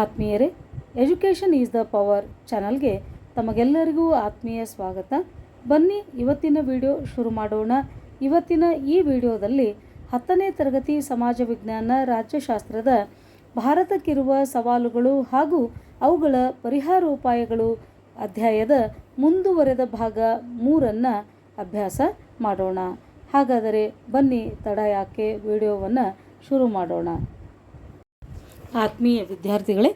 ಆತ್ಮೀಯರೇ education is the power ಚಾನಲ್ಗೆ ತಮಗೆಲ್ಲರಿಗೂ ಆತ್ಮೀಯ ಸ್ವಾಗತ. ಬನ್ನಿ ಇವತ್ತಿನ ವಿಡಿಯೋ ಶುರು ಮಾಡೋಣ. ಇವತ್ತಿನ ಈ ವಿಡಿಯೋದಲ್ಲಿ ಹತ್ತನೇ ತರಗತಿ ಸಮಾಜ ವಿಜ್ಞಾನ ರಾಜ್ಯಶಾಸ್ತ್ರದ ಭಾರತಕ್ಕಿರುವ ಸವಾಲುಗಳು ಹಾಗೂ ಅವುಗಳ ಪರಿಹಾರೋಪಾಯಗಳು ಅಧ್ಯಾಯದ ಮುಂದುವರೆದ ಭಾಗ ಮೂರನ್ನು ಅಭ್ಯಾಸ ಮಾಡೋಣ. ಹಾಗಾದರೆ ಬನ್ನಿ ತಡ ಯಾಕೆ ವಿಡಿಯೋವನ್ನು ಶುರು ಮಾಡೋಣ. ಆತ್ಮೀಯ ವಿದ್ಯಾರ್ಥಿಗಳೇ,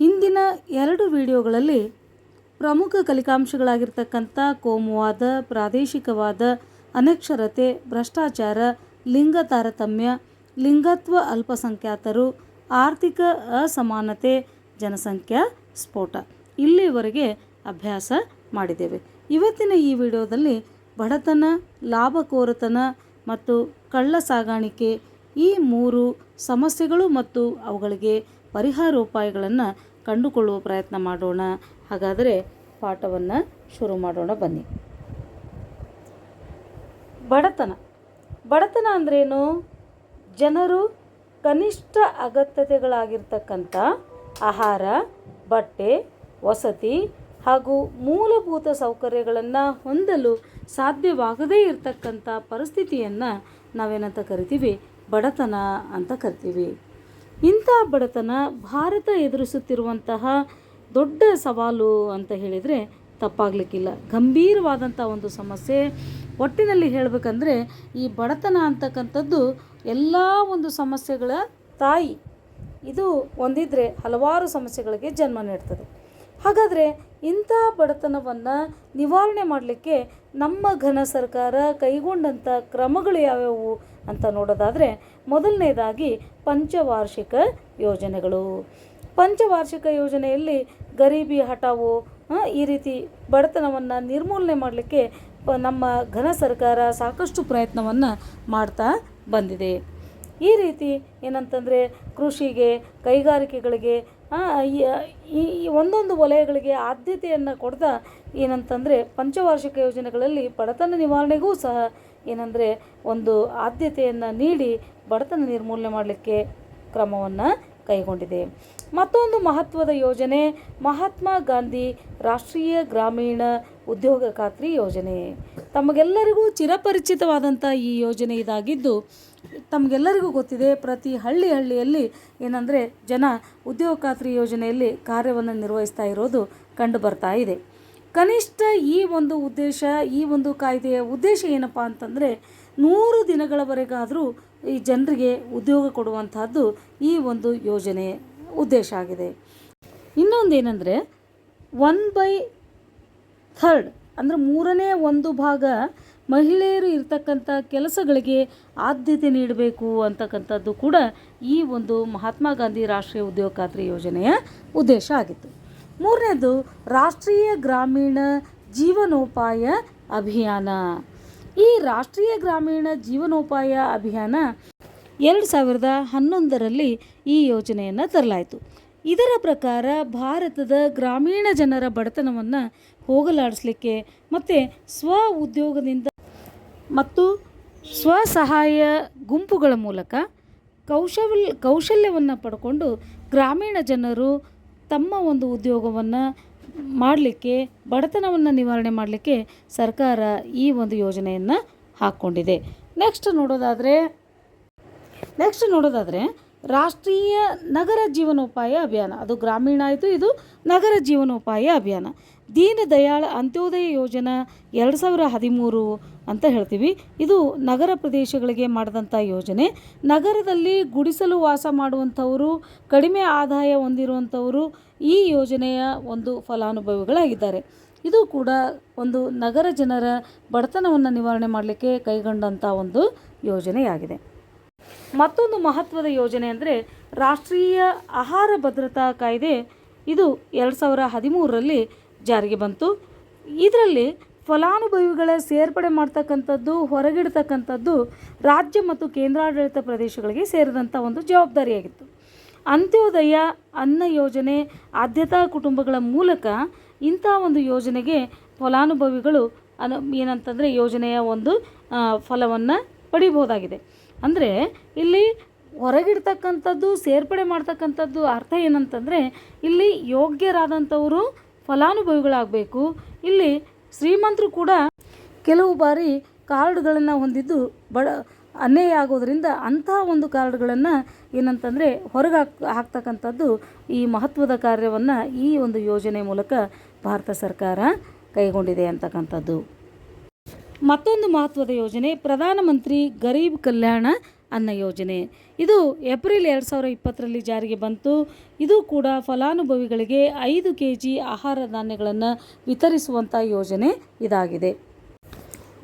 ಇಂದಿನ ಎರಡು ವಿಡಿಯೋಗಳಲ್ಲಿ ಪ್ರಮುಖ ಕಲಿಕಾಂಶಗಳಾಗಿರ್ತಕ್ಕಂಥ ಕೋಮುವಾದ, ಪ್ರಾದೇಶಿಕವಾದ, ಅನಕ್ಷರತೆ, ಭ್ರಷ್ಟಾಚಾರ, ಲಿಂಗ ತಾರತಮ್ಯ, ಲಿಂಗತ್ವ ಅಲ್ಪಸಂಖ್ಯಾತರು, ಆರ್ಥಿಕ ಅಸಮಾನತೆ, ಜನಸಂಖ್ಯಾ ಸ್ಫೋಟ ಇಲ್ಲಿವರೆಗೆ ಅಭ್ಯಾಸ ಮಾಡಿದ್ದೇವೆ. ಇವತ್ತಿನ ಈ ವಿಡಿಯೋದಲ್ಲಿ ಬಡತನ, ಲಾಭಕೋರತನ ಮತ್ತು ಕಳ್ಳ ಸಾಗಾಣಿಕೆ ಈ ಮೂರು ಸಮಸ್ಯೆಗಳು ಮತ್ತು ಅವುಗಳಿಗೆ ಪರಿಹಾರೋಪಾಯಗಳನ್ನು ಕಂಡುಕೊಳ್ಳುವ ಪ್ರಯತ್ನ ಮಾಡೋಣ. ಹಾಗಾದರೆ ಪಾಠವನ್ನು ಶುರು ಮಾಡೋಣ, ಬನ್ನಿ. ಬಡತನ. ಬಡತನ ಅಂದ್ರೇನು? ಜನರು ಕನಿಷ್ಠ ಅಗತ್ಯತೆಗಳಾಗಿರ್ತಕ್ಕಂಥ ಆಹಾರ, ಬಟ್ಟೆ, ವಸತಿ ಹಾಗೂ ಮೂಲಭೂತ ಸೌಕರ್ಯಗಳನ್ನು ಹೊಂದಲು ಸಾಧ್ಯವಾಗದೇ ಇರತಕ್ಕಂಥ ಪರಿಸ್ಥಿತಿಯನ್ನು ನಾವೇನಂತ ಕರಿತೀವಿ? ಬಡತನ ಅಂತ ಕರಿತೀವಿ. ಇಂಥ ಬಡತನ ಭಾರತ ಎದುರಿಸುತ್ತಿರುವಂತಹ ದೊಡ್ಡ ಸವಾಲು ಅಂತ ಹೇಳಿದರೆ ತಪ್ಪಾಗಲಿಕ್ಕಿಲ್ಲ. ಗಂಭೀರವಾದಂಥ ಒಂದು ಸಮಸ್ಯೆ. ಒಟ್ಟಿನಲ್ಲಿ ಹೇಳಬೇಕಂದ್ರೆ ಈ ಬಡತನ ಅಂತಕ್ಕಂಥದ್ದು ಎಲ್ಲ ಒಂದು ಸಮಸ್ಯೆಗಳ ತಾಯಿ. ಇದು ಒಂದಿದ್ರೆ ಹಲವಾರು ಸಮಸ್ಯೆಗಳಿಗೆ ಜನ್ಮ ನೀಡ್ತದೆ. ಹಾಗಾದರೆ ಇಂಥ ಬಡತನವನ್ನು ನಿವಾರಣೆ ಮಾಡಲಿಕ್ಕೆ ನಮ್ಮ ಘನ ಸರ್ಕಾರ ಕೈಗೊಂಡಂಥ ಕ್ರಮಗಳು ಯಾವ್ಯಾವು ಅಂತ ನೋಡೋದಾದರೆ ಮೊದಲನೇದಾಗಿ ಪಂಚವಾರ್ಷಿಕ ಯೋಜನೆಗಳು. ಪಂಚವಾರ್ಷಿಕ ಯೋಜನೆಯಲ್ಲಿ ಗರೀಬಿ ಹಠಾವು ಈ ರೀತಿ ಬಡತನವನ್ನು ನಿರ್ಮೂಲನೆ ಮಾಡಲಿಕ್ಕೆ ನಮ್ಮ ಘನ ಸರ್ಕಾರ ಸಾಕಷ್ಟು ಪ್ರಯತ್ನವನ್ನು ಮಾಡ್ತಾ ಬಂದಿದೆ. ಈ ರೀತಿ ಏನಂತಂದರೆ ಕೃಷಿಗೆ, ಕೈಗಾರಿಕೆಗಳಿಗೆ ಈ- ಒಂದೊಂದು ವಲಯಗಳಿಗೆ ಆದ್ಯತೆಯನ್ನು ಕೊಡ್ತಾ ಏನಂತಂದರೆ ಪಂಚವಾರ್ಷಿಕ ಯೋಜನೆಗಳಲ್ಲಿ ಬಡತನ ನಿವಾರಣೆಗೂ ಸಹ ಏನಂದರೆ ಒಂದು ಆದ್ಯತೆಯನ್ನು ನೀಡಿ ಬಡತನ ನಿರ್ಮೂಲನೆ ಮಾಡಲಿಕ್ಕೆ ಕ್ರಮವನ್ನು ಕೈಗೊಂಡಿದೆ. ಮತ್ತೊಂದು ಮಹತ್ವದ ಯೋಜನೆ ಮಹಾತ್ಮ ಗಾಂಧಿ ರಾಷ್ಟ್ರೀಯ ಗ್ರಾಮೀಣ ಉದ್ಯೋಗ ಖಾತ್ರಿ ಯೋಜನೆ. ತಮಗೆಲ್ಲರಿಗೂ ಚಿರಪರಿಚಿತವಾದಂಥ ಈ ಯೋಜನೆ ಇದಾಗಿದ್ದು ತಮಗೆಲ್ಲರಿಗೂ ಗೊತ್ತಿದೆ, ಪ್ರತಿ ಹಳ್ಳಿ ಹಳ್ಳಿಯಲ್ಲಿ ಏನಂದರೆ ಜನ ಉದ್ಯೋಗ ಖಾತ್ರಿ ಯೋಜನೆಯಲ್ಲಿ ಕಾರ್ಯವನ್ನು ನಿರ್ವಹಿಸ್ತಾ ಇರೋದು ಕಂಡು ಬರ್ತಾ ಇದೆ. ಕನಿಷ್ಠ ಈ ಒಂದು ಉದ್ದೇಶ, ಈ ಒಂದು ಕಾಯ್ದೆಯ ಉದ್ದೇಶ ಏನಪ್ಪ ಅಂತಂದರೆ ನೂರು ದಿನಗಳವರೆಗಾದರೂ ಈ ಜನರಿಗೆ ಉದ್ಯೋಗ ಕೊಡುವಂತಹದ್ದು ಈ ಒಂದು ಯೋಜನೆ ಉದ್ದೇಶ ಆಗಿದೆ. ಇನ್ನೊಂದೇನೆಂದರೆ ಒನ್ ಬೈ ಥರ್ಡ್ ಅಂದರೆ ಮೂರನೇ ಒಂದು ಭಾಗ ಮಹಿಳೆಯರು ಇರ್ತಕ್ಕಂಥ ಕೆಲಸಗಳಿಗೆ ಆದ್ಯತೆ ನೀಡಬೇಕು ಅಂತಕ್ಕಂಥದ್ದು ಕೂಡ ಈ ಒಂದು ಮಹಾತ್ಮ ಗಾಂಧಿ ರಾಷ್ಟ್ರೀಯ ಉದ್ಯೋಗ ಖಾತ್ರಿ ಯೋಜನೆಯ ಉದ್ದೇಶ ಆಗಿತ್ತು. ಮೂರನೇದು ರಾಷ್ಟ್ರೀಯ ಗ್ರಾಮೀಣ ಜೀವನೋಪಾಯ ಅಭಿಯಾನ. ಈ ರಾಷ್ಟ್ರೀಯ ಗ್ರಾಮೀಣ ಜೀವನೋಪಾಯ ಅಭಿಯಾನ ಎರಡು ಸಾವಿರದ ಹನ್ನೊಂದರಲ್ಲಿ ಈ ಯೋಜನೆಯನ್ನು ತರಲಾಯಿತು. ಇದರ ಪ್ರಕಾರ ಭಾರತದ ಗ್ರಾಮೀಣ ಜನರ ಬಡತನವನ್ನು ಹೋಗಲಾಡಿಸಲಿಕ್ಕೆ ಮತ್ತು ಸ್ವ ಉದ್ಯೋಗದಿಂದ ಮತ್ತು ಸ್ವಸಹಾಯ ಗುಂಪುಗಳ ಮೂಲಕ ಕೌಶಲ್ ಕೌಶಲ್ಯವನ್ನು ಪಡ್ಕೊಂಡು ಗ್ರಾಮೀಣ ಜನರು ತಮ್ಮ ಒಂದು ಉದ್ಯೋಗವನ್ನು ಮಾಡಲಿಕ್ಕೆ, ಬಡತನವನ್ನು ನಿವಾರಣೆ ಮಾಡಲಿಕ್ಕೆ ಸರ್ಕಾರ ಈ ಒಂದು ಯೋಜನೆಯನ್ನು ಹಾಕ್ಕೊಂಡಿದೆ. ನೆಕ್ಸ್ಟ್ ನೋಡೋದಾದರೆ ನೆಕ್ಸ್ಟ್ ನೋಡೋದಾದರೆ ರಾಷ್ಟ್ರೀಯ ನಗರ ಜೀವನೋಪಾಯ ಅಭಿಯಾನ. ಅದು ಗ್ರಾಮೀಣ ಆಯಿತು, ಇದು ನಗರ ಜೀವನೋಪಾಯ ಅಭಿಯಾನ. ದೀನ ದಯಾಳ ಅಂತ್ಯೋದಯ ಯೋಜನಾ ಎರಡು ಸಾವಿರ ಹದಿಮೂರು ಅಂತ ಹೇಳ್ತೀವಿ. ಇದು ನಗರ ಪ್ರದೇಶಗಳಿಗೆ ಮಾಡಿದಂಥ ಯೋಜನೆ. ನಗರದಲ್ಲಿ ಗುಡಿಸಲು ವಾಸ ಮಾಡುವಂಥವರು, ಕಡಿಮೆ ಆದಾಯ ಹೊಂದಿರುವಂಥವರು ಈ ಯೋಜನೆಯ ಒಂದು ಫಲಾನುಭವಿಗಳಾಗಿದ್ದಾರೆ. ಇದು ಕೂಡ ಒಂದು ನಗರ ಜನರ ಬಡತನವನ್ನು ನಿವಾರಣೆ ಮಾಡಲಿಕ್ಕೆ ಕೈಗೊಂಡಂಥ ಒಂದು ಯೋಜನೆಯಾಗಿದೆ. ಮತ್ತೊಂದು ಮಹತ್ವದ ಯೋಜನೆ ಅಂದರೆ ರಾಷ್ಟ್ರೀಯ ಆಹಾರ ಭದ್ರತಾ ಕಾಯ್ದೆ. ಇದು ಎರಡು ಸಾವಿರ ಹದಿಮೂರರಲ್ಲಿ ಜಾರಿಗೆ ಬಂತು. ಇದರಲ್ಲಿ ಫಲಾನುಭವಿಗಳ ಸೇರ್ಪಡೆ ಮಾಡ್ತಕ್ಕಂಥದ್ದು, ಹೊರಗಿಡ್ತಕ್ಕಂಥದ್ದು ರಾಜ್ಯ ಮತ್ತು ಕೇಂದ್ರಾಡಳಿತ ಪ್ರದೇಶಗಳಿಗೆ ಸೇರಿದಂಥ ಒಂದು ಜವಾಬ್ದಾರಿಯಾಗಿತ್ತು. ಅಂತ್ಯೋದಯ ಅನ್ನ ಯೋಜನೆ ಆದ್ಯತಾ ಕುಟುಂಬಗಳ ಮೂಲಕ ಇಂಥ ಒಂದು ಯೋಜನೆಗೆ ಫಲಾನುಭವಿಗಳು ಅನು ಏನಂತಂದರೆ ಯೋಜನೆಯ ಒಂದು ಫಲವನ್ನು ಪಡಿಬೋದಾಗಿದೆ ಅಂದರೆ ಇಲ್ಲಿ ಹೊರಗಿಡ್ತಕ್ಕಂಥದ್ದು, ಸೇರ್ಪಡೆ ಮಾಡ್ತಕ್ಕಂಥದ್ದು ಅರ್ಥ ಏನಂತಂದರೆ ಇಲ್ಲಿ ಯೋಗ್ಯರಾದಂಥವರು ಫಲಾನುಭವಿಗಳಾಗಬೇಕು, ಇಲ್ಲಿ ಶ್ರೀಮಂತರು ಕೂಡ ಕೆಲವು ಬಾರಿ ಕಾರ್ಡ್ಗಳನ್ನು ಹೊಂದಿದ್ದು ಬಡ ಅನ್ಯಾಯ ಆಗೋದರಿಂದ ಅಂಥ ಒಂದು ಕಾರ್ಡ್ಗಳನ್ನು ಏನಂತಂದರೆ ಹೊರಗೆ ಹಾಕ್ ಹಾಕ್ತಕ್ಕಂಥದ್ದು ಈ ಮಹತ್ವದ ಕಾರ್ಯವನ್ನು ಈ ಒಂದು ಯೋಜನೆ ಮೂಲಕ ಭಾರತ ಸರ್ಕಾರ ಕೈಗೊಂಡಿದೆ ಅಂತಕ್ಕಂಥದ್ದು. ಮತ್ತೊಂದು ಮಹತ್ವದ ಯೋಜನೆ ಪ್ರಧಾನಮಂತ್ರಿ ಗರೀಬ್ ಕಲ್ಯಾಣ ಅನ್ನ ಯೋಜನೆ. ಇದು ಏಪ್ರಿಲ್ ಎರಡು ಸಾವಿರ ಇಪ್ಪತ್ತರಲ್ಲಿ ಜಾರಿಗೆ ಬಂತು. ಇದು ಕೂಡ ಫಲಾನುಭವಿಗಳಿಗೆ ಐದು ಕೆ ಜಿ ಆಹಾರ ಧಾನ್ಯಗಳನ್ನು ವಿತರಿಸುವಂಥ ಯೋಜನೆ ಇದಾಗಿದೆ.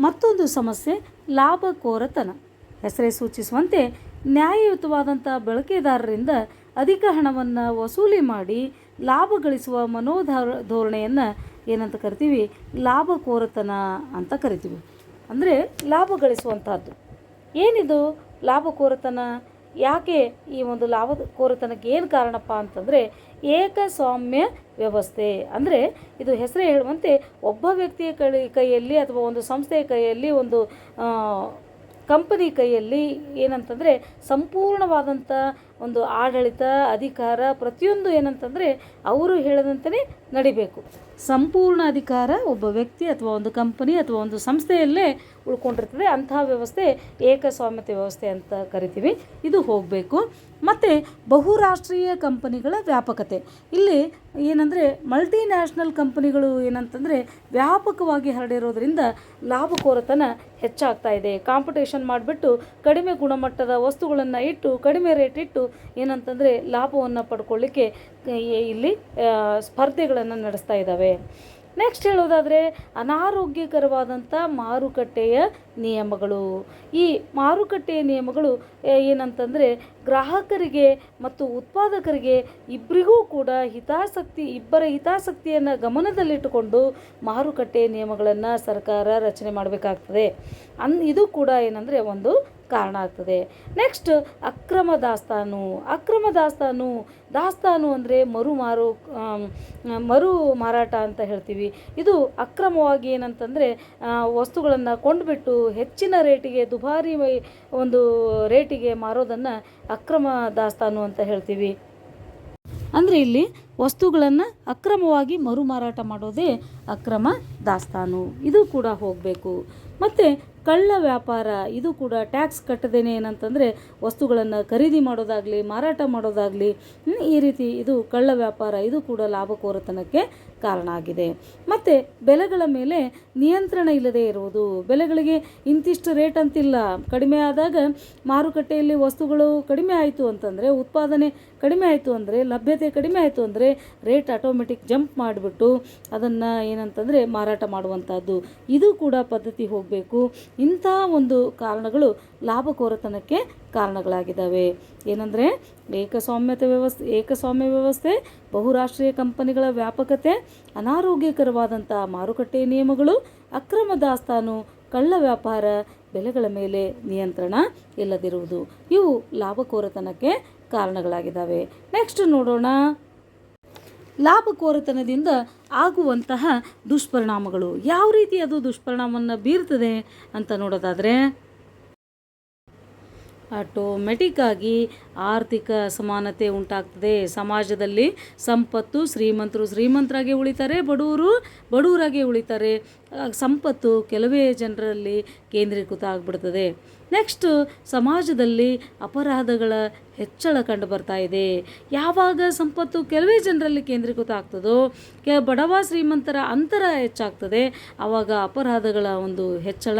ಮತ್ತೊಂದು ಸಮಸ್ಯೆ, ಲಾಭಕೋರತನ. ಹೆಸರೇ ಸೂಚಿಸುವಂತೆ ನ್ಯಾಯಯುತವಾದಂಥ ಬಳಕೆದಾರರಿಂದ ಅಧಿಕ ಹಣವನ್ನು ವಸೂಲಿ ಮಾಡಿ ಲಾಭ ಗಳಿಸುವ ಮನೋಧಾರ ಧೋರಣೆಯನ್ನು ಏನಂತ ಕರಿತೀವಿ? ಲಾಭಕೋರತನ ಅಂತ ಕರಿತೀವಿ. ಅಂದರೆ ಲಾಭ ಗಳಿಸುವಂಥದ್ದು ಏನಿದು ಲಾಭ ಕೋರತನ? ಯಾಕೆ ಈ ಒಂದು ಲಾಭಕೋರತನಕ್ಕೆ ಏನು ಕಾರಣಪ್ಪ ಅಂತಂದರೆ ಏಕಸ್ವಾಮ್ಯ ವ್ಯವಸ್ಥೆ. ಅಂದರೆ ಇದು ಹೆಸರೇ ಹೇಳುವಂತೆ ಒಬ್ಬ ವ್ಯಕ್ತಿಯ ಕೈಯಲ್ಲಿ ಅಥವಾ ಒಂದು ಸಂಸ್ಥೆಯ ಕೈಯಲ್ಲಿ ಒಂದು ಕಂಪನಿ ಕೈಯಲ್ಲಿ ಏನಂತಂದರೆ ಸಂಪೂರ್ಣವಾದಂಥ ಒಂದು ಆಡಳಿತ, ಅಧಿಕಾರ ಪ್ರತಿಯೊಂದು ಏನಂತಂದರೆ ಅವರು ಹೇಳದಂತೆಯೇ ನಡಿಬೇಕು. ಸಂಪೂರ್ಣ ಅಧಿಕಾರ ಒಬ್ಬ ವ್ಯಕ್ತಿ ಅಥವಾ ಒಂದು ಕಂಪನಿ ಅಥವಾ ಒಂದು ಸಂಸ್ಥೆಯಲ್ಲೇ ಉಳ್ಕೊಂಡಿರ್ತದೆ. ಅಂತಹ ವ್ಯವಸ್ಥೆ ಏಕಸ್ವಾಮ್ಯತೆ ವ್ಯವಸ್ಥೆ ಅಂತ ಕರಿತೀವಿ. ಇದು ಹೋಗಬೇಕು. ಮತ್ತು ಬಹುರಾಷ್ಟ್ರೀಯ ಕಂಪನಿಗಳ ವ್ಯಾಪಕತೆ. ಇಲ್ಲಿ ಏನಂದರೆ ಮಲ್ಟಿನ್ಯಾಷನಲ್ ಕಂಪನಿಗಳು ಏನಂತಂದರೆ ವ್ಯಾಪಕವಾಗಿ ಹರಡಿರೋದ್ರಿಂದ ಲಾಭಕೋರತನ ಹೆಚ್ಚಾಗ್ತಾ ಇದೆ. ಕಾಂಪಿಟೇಷನ್ ಮಾಡಿಬಿಟ್ಟು ಕಡಿಮೆ ಗುಣಮಟ್ಟದ ವಸ್ತುಗಳನ್ನು ಇಟ್ಟು, ಕಡಿಮೆ ರೇಟ್ ಇಟ್ಟು ಏನಂತಂದರೆ ಲಾಭವನ್ನು ಪಡ್ಕೊಳ್ಳಿಕ್ಕೆ ಇಲ್ಲಿ ಸ್ಪರ್ಧೆಗಳನ್ನು ನಡೆಸ್ತಾ ಇದ್ದಾವೆ ನೆಕ್ಸ್ಟ್ ಹೇಳೋದಾದರೆ ಅನಾರೋಗ್ಯಕರವಾದಂಥ ಮಾರುಕಟ್ಟೆಯ ನಿಯಮಗಳು. ಈ ಮಾರುಕಟ್ಟೆಯ ನಿಯಮಗಳು ಏನಂತಂದರೆ, ಗ್ರಾಹಕರಿಗೆ ಮತ್ತು ಉತ್ಪಾದಕರಿಗೆ ಇಬ್ಬರಿಗೂ ಕೂಡ ಹಿತಾಸಕ್ತಿ, ಇಬ್ಬರ ಹಿತಾಸಕ್ತಿಯನ್ನು ಗಮನದಲ್ಲಿಟ್ಟುಕೊಂಡು ಮಾರುಕಟ್ಟೆ ನಿಯಮಗಳನ್ನು ಸರ್ಕಾರ ರಚನೆ ಮಾಡಬೇಕಾಗ್ತದೆ. ಅನ್, ಇದು ಕೂಡ ಏನಂದರೆ ಒಂದು ಕಾರಣ ಆಗ್ತದೆ. ನೆಕ್ಸ್ಟ್ ಅಕ್ರಮ ದಾಸ್ತಾನು. ಅಕ್ರಮ ದಾಸ್ತಾನು ದಾಸ್ತಾನು ಅಂದರೆ ಮರು ಮಾರು ಮರು ಮಾರಾಟ ಅಂತ ಹೇಳ್ತೀವಿ. ಇದು ಅಕ್ರಮವಾಗಿ ಏನಂತಂದರೆ ವಸ್ತುಗಳನ್ನು ಕೊಂಡುಬಿಟ್ಟು ಹೆಚ್ಚಿನ ರೇಟಿಗೆ, ದುಬಾರಿ ಒಂದು ರೇಟಿಗೆ ಮಾರೋದನ್ನು ಅಕ್ರಮ ದಾಸ್ತಾನು ಅಂತ ಹೇಳ್ತೀವಿ. ಅಂದರೆ ಇಲ್ಲಿ ವಸ್ತುಗಳನ್ನು ಅಕ್ರಮವಾಗಿ ಮರು ಮಾರಾಟ ಮಾಡೋದೇ ಅಕ್ರಮ ದಾಸ್ತಾನು. ಇದು ಕೂಡ ಹೋಗಬೇಕು. ಮತ್ತು ಕಳ್ಳ ವ್ಯಾಪಾರ, ಇದು ಕೂಡ ಟ್ಯಾಕ್ಸ್ ಕಟ್ಟದೇನೆ ಏನಂತಂದರೆ ವಸ್ತುಗಳನ್ನು ಖರೀದಿ ಮಾಡೋದಾಗಲಿ, ಮಾರಾಟ ಮಾಡೋದಾಗಲಿ ಈ ರೀತಿ ಇದು ಕಳ್ಳ ವ್ಯಾಪಾರ, ಇದು ಕೂಡ ಲಾಭಕೋರತನಕ್ಕೆ ಕಾರಣ ಆಗಿದೆ. ಮತ್ತು ಬೆಲೆಗಳ ಮೇಲೆ ನಿಯಂತ್ರಣ ಇಲ್ಲದೇ ಇರುವುದು. ಬೆಲೆಗಳಿಗೆ ಇಂತಿಷ್ಟು ರೇಟ್ ಅಂತಿಲ್ಲ. ಕಡಿಮೆ ಆದಾಗ ಮಾರುಕಟ್ಟೆಯಲ್ಲಿ ವಸ್ತುಗಳು ಕಡಿಮೆ ಆಯಿತು ಅಂತಂದರೆ, ಉತ್ಪಾದನೆ ಕಡಿಮೆ ಆಯಿತು ಅಂದರೆ, ಲಭ್ಯತೆ ಕಡಿಮೆ ಆಯಿತು ಅಂದರೆ ರೇಟ್ ಆಟೋಮೆಟಿಕ್ ಜಂಪ್ ಮಾಡಿಬಿಟ್ಟು ಅದನ್ನು ಏನಂತಂದರೆ ಮಾರಾಟ ಮಾಡುವಂಥದ್ದು ಇದು ಕೂಡ ಪದ್ಧತಿ ಹೋಗಬೇಕು. ಇಂಥ ಒಂದು ಕಾರಣಗಳು ಲಾಭಕೋರತನಕ್ಕೆ ಕಾರಣಗಳಾಗಿದ್ದಾವೆ. ಏನಂದರೆ ಏಕಸ್ವಾಮ್ಯತೆ ವ್ಯವಸ್ಥೆ, ಏಕಸ್ವಾಮ್ಯ ವ್ಯವಸ್ಥೆ, ಬಹುರಾಷ್ಟ್ರೀಯ ಕಂಪನಿಗಳ ವ್ಯಾಪಕತೆ, ಅನಾರೋಗ್ಯಕರವಾದಂಥ ಮಾರುಕಟ್ಟೆ ನಿಯಮಗಳು, ಅಕ್ರಮ ದಾಸ್ತಾನು, ಕಳ್ಳ ವ್ಯಾಪಾರ, ಬೆಲೆಗಳ ಮೇಲೆ ನಿಯಂತ್ರಣ ಇಲ್ಲದಿರುವುದು ಇವು ಲಾಭಕೋರತನಕ್ಕೆ ಕಾರಣಗಳಾಗಿದ್ದಾವೆ. ನೆಕ್ಸ್ಟ್ ನೋಡೋಣ. ಲಾಭಕೋರತನದಿಂದ ಆಗುವಂತಹ ದುಷ್ಪರಿಣಾಮಗಳು. ಯಾವ ರೀತಿ ಅದು ದುಷ್ಪರಿಣಾಮವನ್ನು ಬೀರ್ತದೆ ಅಂತ ನೋಡೋದಾದರೆ ಆಟೋಮೆಟಿಕ್ಕಾಗಿ ಆರ್ಥಿಕ ಅಸಮಾನತೆ ಉಂಟಾಗ್ತದೆ. ಸಮಾಜದಲ್ಲಿ ಸಂಪತ್ತು ಶ್ರೀಮಂತರು ಶ್ರೀಮಂತರಾಗಿ ಉಳಿತಾರೆ, ಬಡವರು ಬಡವರಾಗಿ ಉಳಿತಾರೆ. ಸಂಪತ್ತು ಕೆಲವೇ ಜನರಲ್ಲಿ ಕೇಂದ್ರೀಕೃತ ಆಗಿಬಿಡ್ತದೆ ನೆಕ್ಸ್ಟ್ ಸಮಾಜದಲ್ಲಿ ಅಪರಾಧಗಳ ಹೆಚ್ಚಳ ಕಂಡು ಬರ್ತಾ ಇದೆ. ಯಾವಾಗ ಸಂಪತ್ತು ಕೆಲವೇ ಜನರಲ್ಲಿ ಕೇಂದ್ರೀಕೃತ ಆಗ್ತದೋ, ಕೆ ಬಡವ ಶ್ರೀಮಂತರ ಅಂತರ ಹೆಚ್ಚಾಗ್ತದೆ. ಆವಾಗ ಅಪರಾಧಗಳ ಒಂದು ಹೆಚ್ಚಳ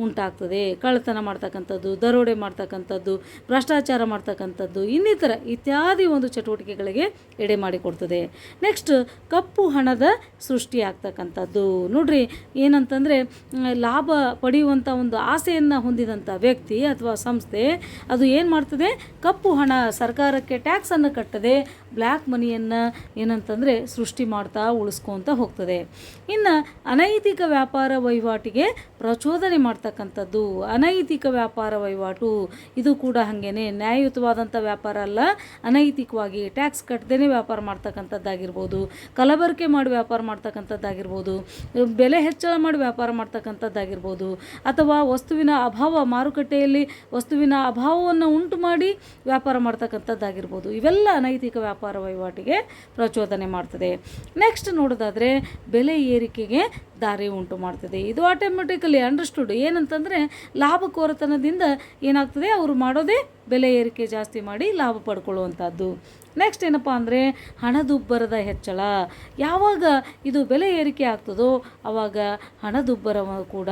ಉಂಟಾಗ್ತದೆ. ಕಳ್ಳತನ ಮಾಡ್ತಕ್ಕಂಥದ್ದು, ದರೋಡೆ ಮಾಡ್ತಕ್ಕಂಥದ್ದು, ಭ್ರಷ್ಟಾಚಾರ ಮಾಡ್ತಕ್ಕಂಥದ್ದು, ಇನ್ನಿತರ ಇತ್ಯಾದಿ ಒಂದು ಚಟುವಟಿಕೆಗಳಿಗೆ ಎಡೆ ಮಾಡಿಕೊಡ್ತದೆ. ನೆಕ್ಸ್ಟ್ ಕಪ್ಪು ಹಣದ ಸೃಷ್ಟಿ ಆಗ್ತಕ್ಕಂಥದ್ದು ನೋಡ್ರಿ, ಏನಂತಂದರೆ, ಲಾಭ ಪಡೆಯುವಂಥ ಒಂದು ಆಸೆಯನ್ನು ಹೊಂದಿದಂಥ ವ್ಯಕ್ತಿ ಅಥವಾ ಸಂಸ್ಥೆ ಅದು ಏನು ಮಾಡ್ತದೆ? ಕಪ್ಪು ಹಣ ಸರ್ಕಾರಕ್ಕೆ ಟ್ಯಾಕ್ಸನ್ನು ಕಟ್ಟದೆ ಬ್ಲ್ಯಾಕ್ ಮನಿಯನ್ನು ಏನಂತಂದರೆ ಸೃಷ್ಟಿ ಮಾಡ್ತಾ ಉಳಿಸ್ಕೊತ ಹೋಗ್ತದೆ. ಇನ್ನು ಅನೈತಿಕ ವ್ಯಾಪಾರ ವಹಿವಾಟಿಗೆ ಪ್ರಚೋದನೆ ಮಾಡ್ತಕ್ಕಂಥದ್ದು. ಅನೈತಿಕ ವ್ಯಾಪಾರ ವಹಿವಾಟು, ಇದು ಕೂಡ ಹಾಗೇನೆ. ನ್ಯಾಯಯುತವಾದಂಥ ವ್ಯಾಪಾರ ಅಲ್ಲ, ಅನೈತಿಕವಾಗಿ ಟ್ಯಾಕ್ಸ್ ಕಟ್ಟದೇ ವ್ಯಾಪಾರ ಮಾಡ್ತಕ್ಕಂಥದ್ದಾಗಿರ್ಬೋದು. ಕಲಬೆರಕೆ ಮಾಡಿ ವ್ಯಾಪಾರ ಮಾಡ್ತಕ್ಕಂಥದ್ದಾಗಿರ್ಬೋದು. ಬೆಲೆ ಹೆಚ್ಚಳ ಮಾಡಿ ವ್ಯಾಪಾರ ಮಾಡ್ತಕ್ಕಂಥದ್ದಾಗಿರ್ಬೋದು. ಅಥವಾ ವಸ್ತುವಿನ ಅಭಾವ ಮಾರುಕಟ್ಟೆ ಮಾರುಕಟ್ಟೆಯಲ್ಲಿ ವಸ್ತುವಿನ ಅಭಾವವನ್ನು ಉಂಟು ಮಾಡಿ ವ್ಯಾಪಾರ ಮಾಡ್ತಕ್ಕಂಥದ್ದಾಗಿರ್ಬೋದು. ಇವೆಲ್ಲ ಅನೈತಿಕ ವ್ಯಾಪಾರ ವಹಿವಾಟಿಗೆ ಪ್ರಚೋದನೆ ಮಾಡ್ತದೆ. ನೆಕ್ಸ್ಟ್ ನೋಡೋದಾದರೆ ಬೆಲೆ ಏರಿಕೆಗೆ ದಾರಿ ಉಂಟು ಮಾಡ್ತದೆ. ಇದು ಆಟೋಮೆಟಿಕಲಿ ಅಂಡರ್ಸ್ಟುಡ್ ಏನಂತಂದರೆ ಲಾಭಕೋರತನದಿಂದ ಏನಾಗ್ತದೆ? ಅವರು ಮಾಡೋದೇ ಬೆಲೆ ಏರಿಕೆ ಜಾಸ್ತಿ ಮಾಡಿ ಲಾಭ ಪಡ್ಕೊಳ್ಳುವಂಥದ್ದು. ನೆಕ್ಸ್ಟ್ ಏನಪ್ಪ ಅಂದರೆ ಹಣದುಬ್ಬರದ ಹೆಚ್ಚಳ. ಯಾವಾಗ ಇದು ಬೆಲೆ ಏರಿಕೆ ಆಗ್ತದೋ ಆವಾಗ ಹಣದುಬ್ಬರ ಕೂಡ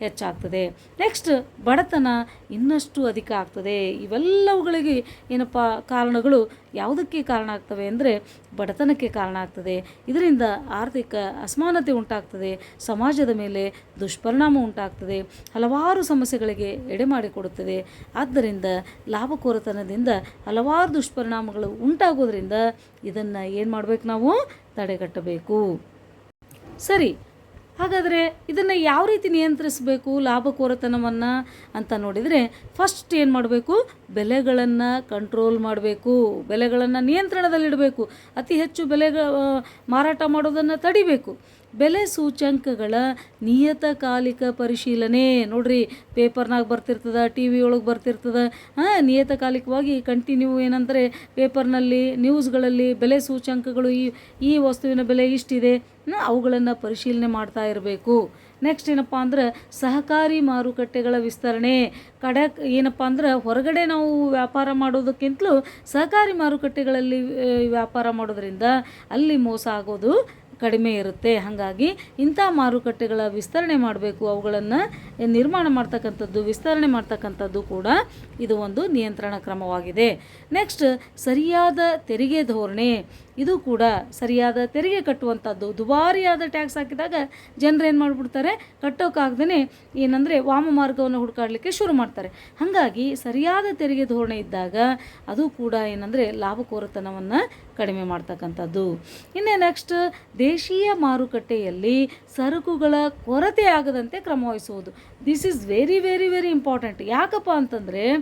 ಹೆಚ್ಚಾಗ್ತದೆ. ನೆಕ್ಸ್ಟ್ ಬಡತನ ಇನ್ನಷ್ಟು ಅಧಿಕ ಆಗ್ತದೆ. ಇವೆಲ್ಲವುಗಳಿಗೆ ಏನಪ್ಪ ಕಾರಣಗಳು ಯಾವುದಕ್ಕೆ ಕಾರಣ ಆಗ್ತವೆ ಅಂದರೆ ಬಡತನಕ್ಕೆ ಕಾರಣ ಆಗ್ತದೆ. ಇದರಿಂದ ಆರ್ಥಿಕ ಅಸಮಾನತೆ ಉಂಟಾಗ್ತದೆ. ಸಮಾಜದ ಮೇಲೆ ದುಷ್ಪರಿಣಾಮ ಉಂಟಾಗ್ತದೆ. ಹಲವಾರು ಸಮಸ್ಯೆಗಳಿಗೆ ಎಡೆ ಮಾಡಿಕೊಡುತ್ತದೆ. ಆದ್ದರಿಂದ ಲಾಭಕೋರತನದಿಂದ ಹಲವಾರು ದುಷ್ಪರಿಣಾಮಗಳು ಉಂಟಾಗೋದ್ರಿಂದ ಇದನ್ನು ಏನು ಮಾಡಬೇಕು ನಾವು? ತಡೆಗಟ್ಟಬೇಕು. ಸರಿ ಹಾಗಾದರೆ ಇದನ್ನು ಯಾವ ರೀತಿ ನಿಯಂತ್ರಿಸಬೇಕು ಲಾಭಕೋರತನವನ್ನು ಅಂತ ನೋಡಿದರೆ ಫಸ್ಟ್ ಏನು ಮಾಡಬೇಕು? ಬೆಲೆಗಳನ್ನು ಕಂಟ್ರೋಲ್ ಮಾಡಬೇಕು. ಬೆಲೆಗಳನ್ನು ನಿಯಂತ್ರಣದಲ್ಲಿಡಬೇಕು. ಅತಿ ಹೆಚ್ಚು ಬೆಲೆಗ ಮಾರಾಟ ಮಾಡೋದನ್ನು ತಡಿಬೇಕು. ಬೆಲೆ ಸೂಚ್ಯಂಕಗಳ ನಿಯತಕಾಲಿಕ ಪರಿಶೀಲನೆ. ನೋಡ್ರಿ, ಪೇಪರ್ನಾಗ ಬರ್ತಿರ್ತದ, ಟಿ ವಿ ಒಳಗೆ ಬರ್ತಿರ್ತದ. ಹಾಂ, ನಿಯತಕಾಲಿಕವಾಗಿ ಕಂಟಿನ್ಯೂ ಏನಂದರೆ ಪೇಪರ್ನಲ್ಲಿ, ನ್ಯೂಸ್ಗಳಲ್ಲಿ ಬೆಲೆ ಸೂಚ್ಯಂಕಗಳು ಈ ಈ ವಸ್ತುವಿನ ಬೆಲೆ ಇಷ್ಟಿದೆ. ಅವುಗಳನ್ನು ಪರಿಶೀಲನೆ ಮಾಡ್ತಾ ಇರಬೇಕು. ನೆಕ್ಸ್ಟ್ ಏನಪ್ಪ ಅಂದ್ರೆ ಸಹಕಾರಿ ಮಾರುಕಟ್ಟೆಗಳ ವಿಸ್ತರಣೆ. ಕಡಕ್, ಏನಪ್ಪ ಅಂದ್ರೆ ಹೊರಗಡೆ ನಾವು ವ್ಯಾಪಾರ ಮಾಡೋದಕ್ಕಿಂತಲೂ ಸಹಕಾರಿ ಮಾರುಕಟ್ಟೆಗಳಲ್ಲಿ, ವ್ಯಾಪಾರ ಮಾಡೋದ್ರಿಂದ ಅಲ್ಲಿ ಮೋಸ ಆಗೋದು ಕಡಿಮೆ ಇರುತ್ತೆ. ಹಾಗಾಗಿ ಇಂಥ ಮಾರುಕಟ್ಟೆಗಳ ವಿಸ್ತರಣೆ ಮಾಡಬೇಕು. ಅವುಗಳನ್ನು ನಿರ್ಮಾಣ ಮಾಡ್ತಕ್ಕಂಥದ್ದು ವಿಸ್ತರಣೆ ಮಾಡ್ತಕ್ಕಂಥದ್ದು ಕೂಡ ಇದು ಒಂದು ನಿಯಂತ್ರಣ ಕ್ರಮವಾಗಿದೆ. ನೆಕ್ಸ್ಟ್ ಸರಿಯಾದ ತೆರಿಗೆ ಧೋರಣೆ. ಇದು ಕೂಡ ಸರಿಯಾದ ತೆರಿಗೆ ಕಟ್ಟುವಂಥದ್ದು ದುಬಾರಿಯಾದ ಟ್ಯಾಕ್ಸ್ ಹಾಕಿದಾಗ ಜನರು ಏನು ಮಾಡಿಬಿಡ್ತಾರೆ? ಕಟ್ಟೋಕ್ಕಾಗ್ದೇ ಏನಂದರೆ ವಾಮ ಮಾರ್ಗವನ್ನು ಹುಡುಕಾಡಲಿಕ್ಕೆ ಶುರು ಮಾಡ್ತಾರೆ. ಹಾಗಾಗಿ ಸರಿಯಾದ ತೆರಿಗೆ ಧೋರಣೆ ಇದ್ದಾಗ ಅದು ಕೂಡ ಏನಂದರೆ ಲಾಭಕೋರತನವನ್ನು ಕಡಿಮೆ ಮಾಡ್ತಕ್ಕಂಥದ್ದು. ಇನ್ನು ನೆಕ್ಸ್ಟ್ ದೇಶೀಯ ಮಾರುಕಟ್ಟೆಯಲ್ಲಿ ಸರಕುಗಳ ಕೊರತೆ ಆಗದಂತೆ ಕ್ರಮವಹಿಸುವುದು this is very very very important ಯಾಕಪ್ಪ ಅಂತಂದರೆ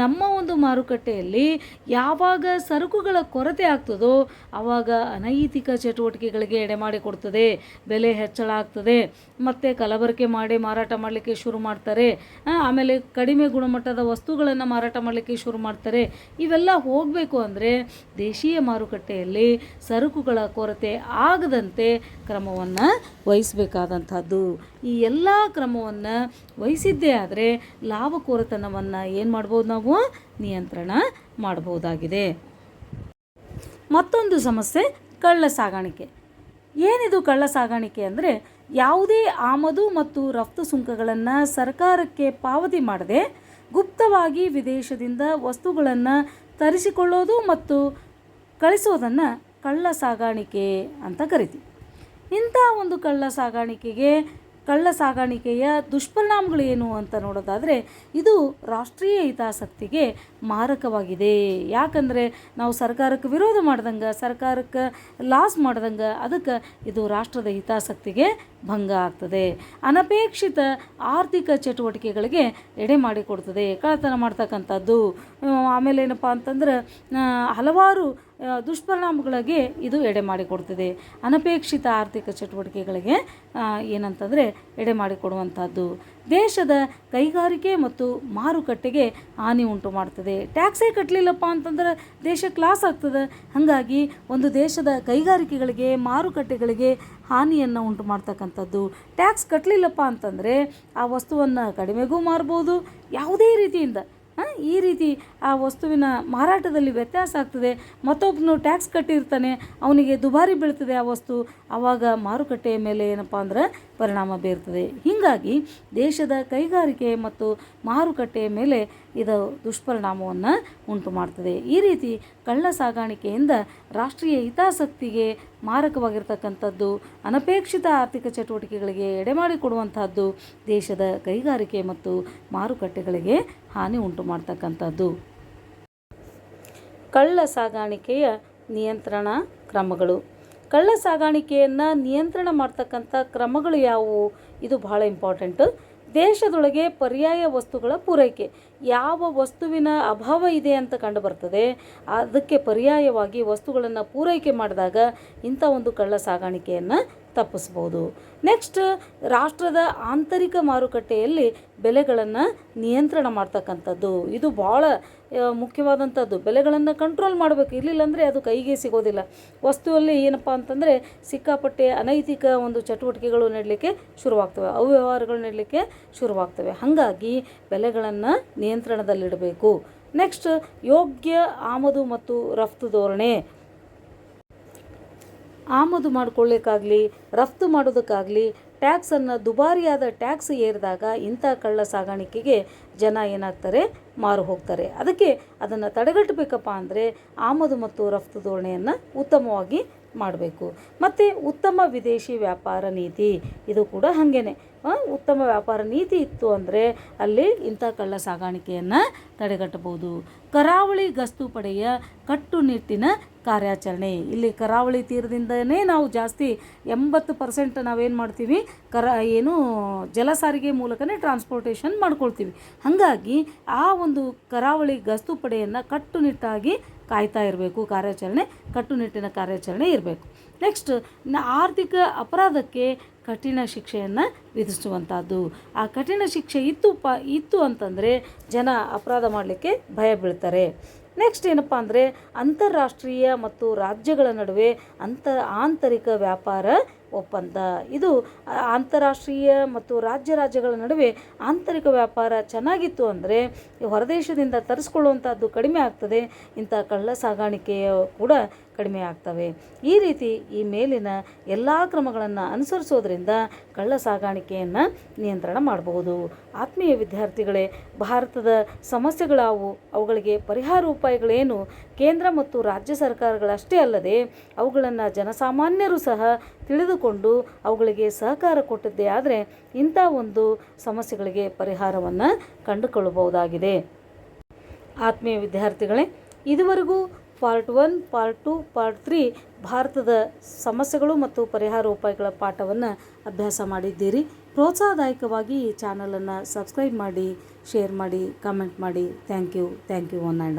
ನಮ್ಮ ಒಂದು ಮಾರುಕಟ್ಟೆಯಲ್ಲಿ ಯಾವಾಗ ಸರಕುಗಳ ಕೊರತೆ ಆಗ್ತದೋ ಆವಾಗ ಅನೈತಿಕ ಚಟುವಟಿಕೆಗಳಿಗೆ ಎಡೆ ಮಾಡಿಕೊಡ್ತದೆ ಬೆಲೆ ಹೆಚ್ಚಳ ಆಗ್ತದೆ, ಮತ್ತು ಕಲಬೆರಕೆ ಮಾಡಿ ಮಾರಾಟ ಮಾಡಲಿಕ್ಕೆ ಶುರು ಮಾಡ್ತಾರೆ ಆಮೇಲೆ ಕಡಿಮೆ ಗುಣಮಟ್ಟದ ವಸ್ತುಗಳನ್ನು ಮಾರಾಟ ಮಾಡಲಿಕ್ಕೆ ಶುರು ಮಾಡ್ತಾರೆ. ಇವೆಲ್ಲ ಹೋಗಬೇಕು ಅಂದರೆ ದೇಶೀಯ ಮಾರುಕಟ್ಟೆಯಲ್ಲಿ ಸರಕುಗಳ ಕೊರತೆ ಆಗದಂತೆ ಕ್ರಮವನ್ನು ವಹಿಸಬೇಕಾದಂಥದ್ದು. ಈ ಎಲ್ಲ ಕ್ರಮವನ್ನು ವಹಿಸಿದ್ದೇ ಆದರೆ ಲಾಭಕೋರತನವನ್ನು ಏನು ಮಾಡ್ಬೋದು? ನಾವು ನಿಯಂತ್ರಣ ಮಾಡಬಹುದಾಗಿದೆ. ಮತ್ತೊಂದು ಸಮಸ್ಯೆ, ಕಳ್ಳ ಸಾಗಾಣಿಕೆ. ಏನಿದು ಕಳ್ಳ ಸಾಗಾಣಿಕೆ ಅಂದರೆ ಯಾವುದೇ ಆಮದು ಮತ್ತು ರಫ್ತು ಸುಂಕಗಳನ್ನು ಸರ್ಕಾರಕ್ಕೆ ಪಾವತಿ ಮಾಡದೆ ಗುಪ್ತವಾಗಿ ವಿದೇಶದಿಂದ ವಸ್ತುಗಳನ್ನು ತರಿಸಿಕೊಳ್ಳೋದು ಮತ್ತು ಕಳಿಸೋದನ್ನು ಕಳ್ಳ ಸಾಗಾಣಿಕೆ ಅಂತ ಕರಿತೀವಿ. ಇಂಥ ಒಂದು ಕಳ್ಳ ಸಾಗಾಣಿಕೆಗೆ ಕಳ್ಳ ಸಾಗಾಣಿಕೆಯ ದುಷ್ಪರಿಣಾಮಗಳು ಏನು ಅಂತ ನೋಡೋದಾದರೆ, ಇದು ರಾಷ್ಟ್ರೀಯ ಹಿತಾಸಕ್ತಿಗೆ ಮಾರಕವಾಗಿದೆ. ಯಾಕಂದರೆ, ನಾವು ಸರ್ಕಾರಕ್ಕೆ ವಿರೋಧ ಮಾಡ್ದಂಗೆ, ಸರ್ಕಾರಕ್ಕೆ ಲಾಸ್ ಮಾಡ್ದಂಗೆ, ಅದಕ್ಕೆ ಇದು ರಾಷ್ಟ್ರದ ಹಿತಾಸಕ್ತಿಗೆ ಭಂಗ ಆಗ್ತದೆ. ಅನಪೇಕ್ಷಿತ ಆರ್ಥಿಕ ಚಟುವಟಿಕೆಗಳಿಗೆ ಎಡೆ ಮಾಡಿಕೊಡ್ತದೆ ಕಳ್ಳತನ ಮಾಡ್ತಕ್ಕಂಥದ್ದು. ಆಮೇಲೆ ಏನಪ್ಪ ಅಂತಂದ್ರೆ ಹಲವಾರು ದುಷ್ಪರಿಣಾಮಗಳಿಗೆ ಇದು ಎಡೆ ಮಾಡಿಕೊಡ್ತದೆ ಅನಪೇಕ್ಷಿತ ಆರ್ಥಿಕ ಚಟುವಟಿಕೆಗಳಿಗೆ ಏನಂತಂದರೆ ಎಡೆ ಮಾಡಿಕೊಡುವಂಥದ್ದು ದೇಶದ ಕೈಗಾರಿಕೆ ಮತ್ತು ಮಾರುಕಟ್ಟೆಗೆ ಹಾನಿ ಉಂಟು ಮಾಡ್ತದೆ. ಟ್ಯಾಕ್ಸೇ ಕಟ್ಟಲಿಲ್ಲಪ್ಪ ಅಂತಂದ್ರೆ ದೇಶಕ್ಕೆ ಲಾಸ್ ಆಗ್ತದೆ. ಹಾಗಾಗಿ ಒಂದು ದೇಶದ ಕೈಗಾರಿಕೆಗಳಿಗೆ, ಮಾರುಕಟ್ಟೆಗಳಿಗೆ ಹಾನಿಯನ್ನು ಉಂಟು ಮಾಡ್ತಕ್ಕಂಥದ್ದು. ಟ್ಯಾಕ್ಸ್ ಕಟ್ಟಲಿಲ್ಲಪ್ಪ ಅಂತಂದರೆ ಆ ವಸ್ತುವನ್ನು ಕಡಿಮೆಗೂ ಮಾರ್ಬೋದು. ಯಾವುದೇ ರೀತಿಯಿಂದ ಈ ರೀತಿ ಆ ವಸ್ತುವಿನ ಮಾರಾಟದಲ್ಲಿ ವ್ಯತ್ಯಾಸ ಆಗ್ತದೆ. ಮತ್ತೊಬ್ಬನು ಟ್ಯಾಕ್ಸ್ ಕಟ್ಟಿರ್ತಾನೆ, ಅವನಿಗೆ ದುಬಾರಿ ಬೀಳ್ತದೆ ಆ ವಸ್ತು. ಆವಾಗ ಮಾರುಕಟ್ಟೆಯ ಮೇಲೆ ಏನಪ್ಪ ಅಂದ್ರೆ ಪರಿಣಾಮ ಬೀರ್ತದೆ. ಹೀಗಾಗಿ ದೇಶದ ಕೈಗಾರಿಕೆ ಮತ್ತು ಮಾರುಕಟ್ಟೆಯ ಮೇಲೆ ಇದು ದುಷ್ಪರಿಣಾಮವನ್ನು ಉಂಟು ಮಾಡ್ತದೆ. ಈ ರೀತಿ ಕಳ್ಳ ಸಾಗಾಣಿಕೆಯಿಂದ ರಾಷ್ಟ್ರೀಯ ಹಿತಾಸಕ್ತಿಗೆ ಮಾರಕವಾಗಿರ್ತಕ್ಕಂಥದ್ದು, ಅನಪೇಕ್ಷಿತ ಆರ್ಥಿಕ ಚಟುವಟಿಕೆಗಳಿಗೆ ಎಡೆಮಾಡಿಕೊಡುವಂತಹದ್ದು ದೇಶದ ಕೈಗಾರಿಕೆ ಮತ್ತು ಮಾರುಕಟ್ಟೆಗಳಿಗೆ ಹಾನಿ ಉಂಟು ಮಾಡ್ತಕ್ಕಂಥದ್ದು. ಕಳ್ಳ ಸಾಗಾಣಿಕೆಯ ನಿಯಂತ್ರಣ ಕ್ರಮಗಳು. ಕಳ್ಳ ಸಾಗಾಣಿಕೆಯನ್ನು ನಿಯಂತ್ರಣ ಮಾಡ್ತಕ್ಕಂಥ ಕ್ರಮಗಳು ಯಾವುವು? ಇದು ಬಹಳ ಇಂಪಾರ್ಟೆಂಟು. ದೇಶದೊಳಗೆ ಪರ್ಯಾಯ ವಸ್ತುಗಳ ಪೂರೈಕೆ. ಯಾವ ವಸ್ತುವಿನ ಅಭಾವ ಇದೆ ಅಂತ ಕಂಡು ಬರ್ತದೆ ಅದಕ್ಕೆ ಪರ್ಯಾಯವಾಗಿ ವಸ್ತುಗಳನ್ನು ಪೂರೈಕೆ ಮಾಡಿದಾಗ ಇಂಥ ಒಂದು ಕಳ್ಳ ಸಾಗಾಣಿಕೆಯನ್ನು ತಪ್ಪಿಸ್ಬೋದು ನೆಕ್ಸ್ಟ್ ರಾಷ್ಟ್ರದ ಆಂತರಿಕ ಮಾರುಕಟ್ಟೆಯಲ್ಲಿ ಬೆಲೆಗಳನ್ನು ನಿಯಂತ್ರಣ ಮಾಡ್ತಕ್ಕಂಥದ್ದು. ಇದು ಭಾಳ ಮುಖ್ಯವಾದಂಥದ್ದು. ಬೆಲೆಗಳನ್ನು ಕಂಟ್ರೋಲ್ ಮಾಡಬೇಕು. ಇರಲಿಲ್ಲ ಅಂದರೆ ಅದು ಕೈಗೆ ಸಿಗೋದಿಲ್ಲ. ವಸ್ತುವಲ್ಲಿ ಏನಪ್ಪ ಅಂತಂದರೆ ಸಿಕ್ಕಾಪಟ್ಟೆ ಅನೈತಿಕ ಒಂದು ಚಟುವಟಿಕೆಗಳು ನಡಲಿಕ್ಕೆ ಶುರುವಾಗ್ತವೆ. ಅವ್ಯವಹಾರಗಳು ನಡಲಿಕ್ಕೆ ಶುರುವಾಗ್ತವೆ. ಹಾಗಾಗಿ ಬೆಲೆಗಳನ್ನು ನಿಯಂತ್ರಣದಲ್ಲಿಡಬೇಕು. ನೆಕ್ಸ್ಟ್ ಯೋಗ್ಯ ಆಮದು ಮತ್ತು ರಫ್ತು ಧೋರಣೆ. ಆಮದು ಮಾಡ್ಕೊಳ್ಳಿಕ್ಕಾಗಲಿ ರಫ್ತು ಮಾಡೋದಕ್ಕಾಗಲಿ ಟ್ಯಾಕ್ಸನ್ನು ದುಬಾರಿಯಾದ ಟ್ಯಾಕ್ಸ್ ಏರಿದಾಗ ಇಂಥ ಕಳ್ಳ ಸಾಗಾಣಿಕೆಗೆ ಜನ ಏನಾಗ್ತಾರೆ? ಮಾರು ಹೋಗ್ತಾರೆ. ಅದಕ್ಕೆ ಅದನ್ನು ತಡೆಗಟ್ಟಬೇಕಪ್ಪ ಅಂದರೆ ಆಮದು ಮತ್ತು ರಫ್ತು ಧೋರಣೆಯನ್ನು ಉತ್ತಮವಾಗಿ ಮಾಡಬೇಕು. ಮತ್ತು ಉತ್ತಮ ವಿದೇಶಿ ವ್ಯಾಪಾರ ನೀತಿ, ಇದು ಕೂಡ ಹಾಗೇನೆ. ಉತ್ತಮ ವ್ಯಾಪಾರ ನೀತಿ ಇತ್ತು ಅಂದರೆ ಅಲ್ಲಿ ಇಂಥ ಕಳ್ಳ ಸಾಗಾಣಿಕೆಯನ್ನು ತಡೆಗಟ್ಟಬಹುದು. ಕರಾವಳಿ ಗಸ್ತು ಪಡೆಯ ಕಟ್ಟುನಿಟ್ಟಿನ ಕಾರ್ಯಾಚರಣೆ. ಇಲ್ಲಿ ಕರಾವಳಿ ತೀರದಿಂದನೇ ನಾವು ಜಾಸ್ತಿ ಎಂಬತ್ತು ಪರ್ಸೆಂಟ್ ನಾವೇನು ಮಾಡ್ತೀವಿ? ಕರ, ಏನು ಜಲ ಸಾರಿಗೆ ಮೂಲಕನೇ ಟ್ರಾನ್ಸ್ಪೋರ್ಟೇಷನ್ ಮಾಡ್ಕೊಳ್ತೀವಿ. ಹಾಗಾಗಿ ಆ ಒಂದು ಕರಾವಳಿ ಗಸ್ತು ಪಡೆಯನ್ನು ಕಟ್ಟುನಿಟ್ಟಾಗಿ ಕಾಯ್ತಾ ಇರಬೇಕು. ಕಾರ್ಯಾಚರಣೆ, ಕಟ್ಟುನಿಟ್ಟಿನ ಕಾರ್ಯಾಚರಣೆ ಇರಬೇಕು. ನೆಕ್ಸ್ಟ್ ಆರ್ಥಿಕ ಅಪರಾಧಕ್ಕೆ ಕಠಿಣ ಶಿಕ್ಷೆಯನ್ನು ವಿಧಿಸುವಂಥದ್ದು. ಆ ಕಠಿಣ ಶಿಕ್ಷೆ ಇತ್ತು ಪ, ಇತ್ತು ಅಂತಂದರೆ ಜನ ಅಪರಾಧ ಮಾಡಲಿಕ್ಕೆ ಭಯ ಬೀಳ್ತಾರೆ. ನೆಕ್ಸ್ಟ್ ಏನಪ್ಪ ಅಂದರೆ ಅಂತಾರಾಷ್ಟ್ರೀಯ ಮತ್ತು ರಾಜ್ಯಗಳ ನಡುವೆ ಅಂತ ಆಂತರಿಕ ವ್ಯಾಪಾರ ಒಪ್ಪಂದ. ಇದು ಅಂತಾರಾಷ್ಟ್ರೀಯ ಮತ್ತು ರಾಜ್ಯ ರಾಜ್ಯಗಳ ನಡುವೆ ಆಂತರಿಕ ವ್ಯಾಪಾರ ಚೆನ್ನಾಗಿತ್ತು ಅಂದರೆ ಹೊರದೇಶದಿಂದ ತರಿಸ್ಕೊಳ್ಳುವಂಥದ್ದು ಕಡಿಮೆ ಆಗ್ತದೆ. ಇಂಥ ಕಳ್ಳ ಸಾಗಾಣಿಕೆಯ ಕೂಡ ಕಡಿಮೆ ಆಗ್ತವೆ. ಈ ರೀತಿ ಈ ಮೇಲಿನ ಎಲ್ಲ ಕ್ರಮಗಳನ್ನು ಅನುಸರಿಸೋದ್ರಿಂದ ಕಳ್ಳ ಸಾಗಾಣಿಕೆಯನ್ನು ನಿಯಂತ್ರಣ ಮಾಡಬಹುದು. ಆತ್ಮೀಯ ವಿದ್ಯಾರ್ಥಿಗಳೇ, ಭಾರತದ ಸಮಸ್ಯೆಗಳಾವು ಅವುಗಳಿಗೆ ಪರಿಹಾರ ಉಪಾಯಗಳೇನು? ಕೇಂದ್ರ ಮತ್ತು ರಾಜ್ಯ ಸರ್ಕಾರಗಳಷ್ಟೇ ಅಲ್ಲದೆ ಅವುಗಳನ್ನು ಜನಸಾಮಾನ್ಯರು ಸಹ ತಿಳಿದುಕೊಂಡು ಅವುಗಳಿಗೆ ಸಹಕಾರ ಕೊಟ್ಟದ್ದೇ ಆದರೆ ಇಂಥ ಒಂದು ಸಮಸ್ಯೆಗಳಿಗೆ ಪರಿಹಾರವನ್ನು ಕಂಡುಕೊಳ್ಳಬಹುದಾಗಿದೆ. ಆತ್ಮೀಯ ವಿದ್ಯಾರ್ಥಿಗಳೇ, ಇದುವರೆಗೂ part one, part two, part three ಭಾರತದ ಸಮಸ್ಯೆಗಳು ಮತ್ತು ಪರಿಹಾರ ಉಪಾಯಗಳ ಪಾಠವನ್ನು ಅಭ್ಯಾಸ ಮಾಡಿದ್ದೀರಿ. ಪ್ರೋತ್ಸಾಹದಾಯಕವಾಗಿ ಈ ಚಾನಲನ್ನು ಸಬ್ಸ್ಕ್ರೈಬ್ ಮಾಡಿ, ಶೇರ್ ಮಾಡಿ, ಕಮೆಂಟ್ ಮಾಡಿ. Thank you thank you one and